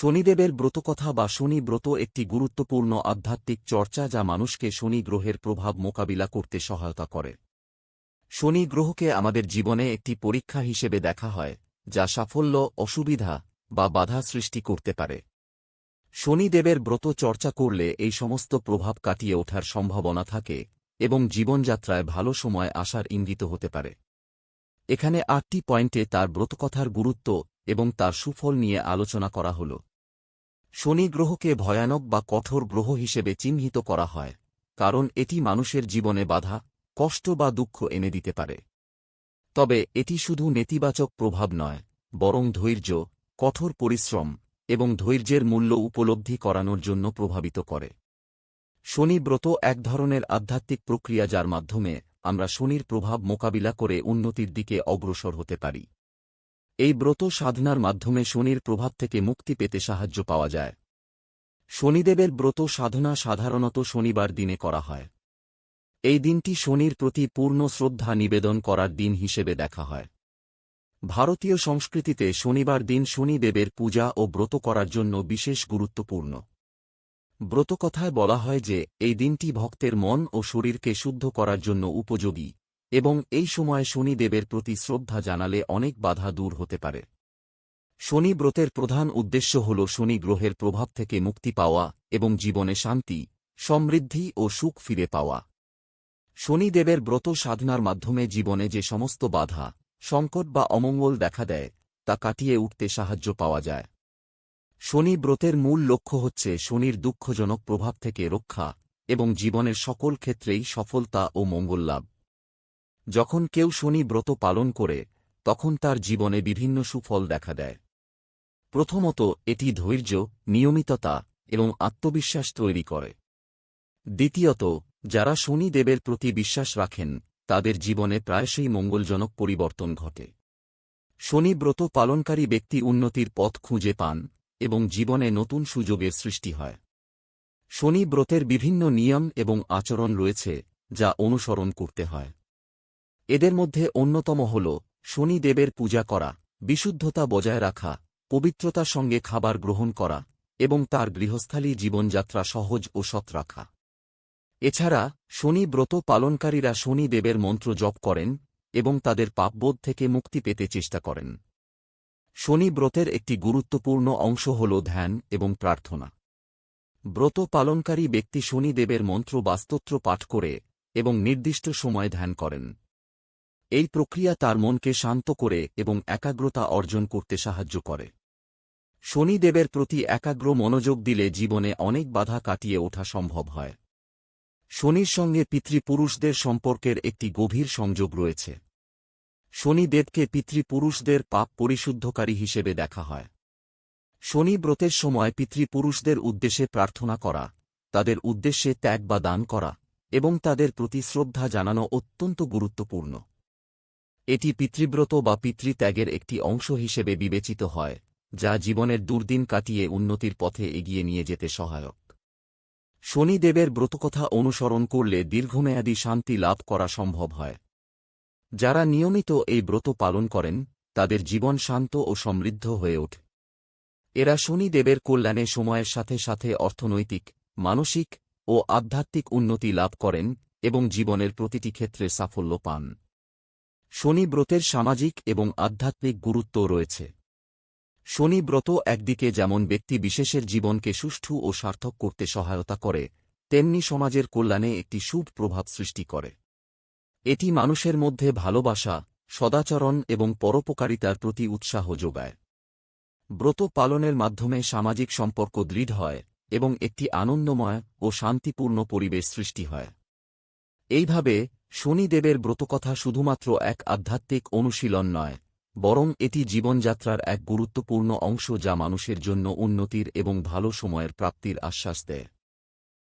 শনিদেবের ব্রতকথা বা শনি ব্রত একটি গুরুত্বপূর্ণ আধ্যাত্মিক চর্চা যা মানুষকে শনি গ্রহের প্রভাব মোকাবিলা করতে সহায়তা করে। শনি গ্রহকে আমাদের জীবনে একটি পরীক্ষা হিসেবে দেখা হয়, যা সাফল্য, অসুবিধা বা বাধা সৃষ্টি করতে পারে। শনিদেবের ব্রত চর্চা করলে এই সমস্ত প্রভাব কাটিয়ে ওঠার সম্ভাবনা থাকে এবং জীবনযাত্রায় ভালো সময় আসার ইঙ্গিত হতে পারে। এখানে আটটি পয়েন্টে তার ব্রতকথার গুরুত্ব এবং তার সুফল নিয়ে আলোচনা করা হল। শনি গ্রহকে ভয়ানক বা কঠোর গ্রহ হিসেবে চিহ্নিত করা হয়, কারণ এটি মানুষের জীবনে বাধা, কষ্ট বা দুঃখ এনে দিতে পারে। তবে এটি শুধু নেতিবাচক প্রভাব নয়, বরং ধৈর্য, কঠোর পরিশ্রম এবং ধৈর্যের মূল্য উপলব্ধি করানোর জন্য প্রভাবিত করে। শনি ব্রত এক ধরনের আধ্যাত্মিক প্রক্রিয়া যার মাধ্যমে আমরা শনির প্রভাব মোকাবিলা করে উন্নতির দিকে অগ্রসর হতে পারি। এই ব্রত সাধনার মাধ্যমে শনির প্রভাব থেকে মুক্তি পেতে সাহায্য পাওয়া যায়। শনিদেবের ব্রত সাধনা সাধারণত শনিবার দিনে করা হয়। এই দিনটি শনির প্রতি পূর্ণ শ্রদ্ধা নিবেদন করার দিন হিসেবে দেখা হয়। ভারতীয় সংস্কৃতিতে শনিবার দিন শনিদেবের পূজা ও ব্রত করার জন্য বিশেষ গুরুত্বপূর্ণ। ব্রতকথায় বলা হয় যে, এই দিনটি ভক্তের মন ও শরীরকে শুদ্ধ করার জন্য উপযোগী। এবং এই সময়ে শনিদেবের প্রতি শ্রদ্ধা জানালে অনেক বাধা দূর হতে পারে। শনি ব্রতের প্রধান উদ্দেশ্য হল শনি গ্রহের প্রভাব থেকে মুক্তি পাওয়া এবং জীবনে শান্তি, সমৃদ্ধি ও সুখ ফিরে পাওয়া। শনিদেবের ব্রত সাধনার মাধ্যমে জীবনে যে সমস্ত বাধা, সংকট বা অমঙ্গল দেখা দেয়, তা কাটিয়ে উঠতে সাহায্য পাওয়া যায়। শনি ব্রতের মূল লক্ষ্য হচ্ছে শনির দুঃখজনক প্রভাব থেকে রক্ষা এবং জীবনের সকল ক্ষেত্রেই সফলতা ও মঙ্গল লাভ। যখন কেউ শনি ব্রত পালন করে, তখন তার জীবনে বিভিন্ন সুফল দেখা দেয়। প্রথমত, এটি ধৈর্য, নিয়মিততা এবং আত্মবিশ্বাস তৈরি করে। দ্বিতীয়ত, যারা শনি দেবের প্রতি বিশ্বাস রাখেন, তাদের জীবনে প্রায়শই মঙ্গলজনক পরিবর্তন ঘটে। শনি ব্রত পালনকারী ব্যক্তি উন্নতির পথ খুঁজে পান এবং জীবনে নতুন সুযোগের সৃষ্টি হয়। শনি ব্রতের বিভিন্ন নিয়ম এবং আচরণ রয়েছে, যা অনুসরণ করতে হয়। এদের মধ্যে অন্যতম হল শনি দেবের পূজা করা, বিশুদ্ধতা বজায় রাখা, পবিত্রতার সঙ্গে খাবার গ্রহণ করা এবং তার গৃহস্থালী জীবনযাত্রা সহজ ও সৎ রাখা। এছাড়া শনি ব্রত পালনকারীরা শনি দেবের মন্ত্র জপ করেন এবং তাদের পাপবোধ থেকে মুক্তি পেতে চেষ্টা করেন। শনি ব্রতের একটি গুরুত্বপূর্ণ অংশ হল ধ্যান এবং প্রার্থনা। ব্রত পালনকারী ব্যক্তি শনি দেবের মন্ত্র বাস্তত্র পাঠ করে এবং নির্দিষ্ট সময় ধ্যান করেন। এই প্রক্রিয়া তার মনকে শান্ত করে এবং একাগ্রতা অর্জন করতে সাহায্য করে। শনিদেবের প্রতি একাগ্র মনোযোগ দিলে জীবনে অনেক বাধা কাটিয়ে ওঠা সম্ভব হয়। শনির সঙ্গে পিতৃপুরুষদের সম্পর্কের একটি গভীর সংযোগ রয়েছে। শনিদেবকে পিতৃপুরুষদের পাপ পরিশুদ্ধকারী হিসেবে দেখা হয়। শনি ব্রতের সময় পিতৃপুরুষদের উদ্দেশ্যে প্রার্থনা করা, তাদের উদ্দেশ্যে ত্যাগ বা দান করা এবং তাদের প্রতি শ্রদ্ধা জানানো অত্যন্ত গুরুত্বপূর্ণ। এটি পিতৃব্রত বা পিতৃত্যাগের একটি অংশ হিসেবে বিবেচিত হয়, যা জীবনের দুর্দিন কাটিয়ে উন্নতির পথে এগিয়ে নিয়ে যেতে সহায়ক। শনিদেবের ব্রতকথা অনুসরণ করলে দীর্ঘমেয়াদী শান্তি লাভ করা সম্ভব হয়। যারা নিয়মিত এই ব্রত পালন করেন, তাদের জীবন শান্ত ও সমৃদ্ধ হয়ে ওঠে। এরা শনিদেবের কল্যাণে সময়ের সাথে সাথে অর্থনৈতিক, মানসিক ও আধ্যাত্মিক উন্নতি লাভ করেন এবং জীবনের প্রতিটি ক্ষেত্রে সাফল্য পান। শনি ব্রতের সামাজিক এবং আধ্যাত্মিক গুরুত্ব রয়েছে। শনি ব্রত একদিকে যেমন ব্যক্তি বিশেষের জীবনকে সুষ্ঠু ও সার্থক করতে সহায়তা করে, তেমনি সমাজের কল্যাণে একটি শুভ প্রভাব সৃষ্টি করে। এটি মানুষের মধ্যে ভালোবাসা, সদাচরণ এবং পরোপকারিতার প্রতি উৎসাহ যোগায়। ব্রত পালনের মাধ্যমে সামাজিক সম্পর্ক দৃঢ় হয় এবং একটি আনন্দময় ও শান্তিপূর্ণ পরিবেশ সৃষ্টি হয়। এইভাবে শনিদেবের ব্রতকথা শুধুমাত্র এক আধ্যাত্মিক অনুশীলন নয়, বরং এটি জীবনযাত্রার এক গুরুত্বপূর্ণ অংশ যা মানুষের জন্য উন্নতির এবং ভালো সময়ের প্রাপ্তির আশ্বাস দেয়।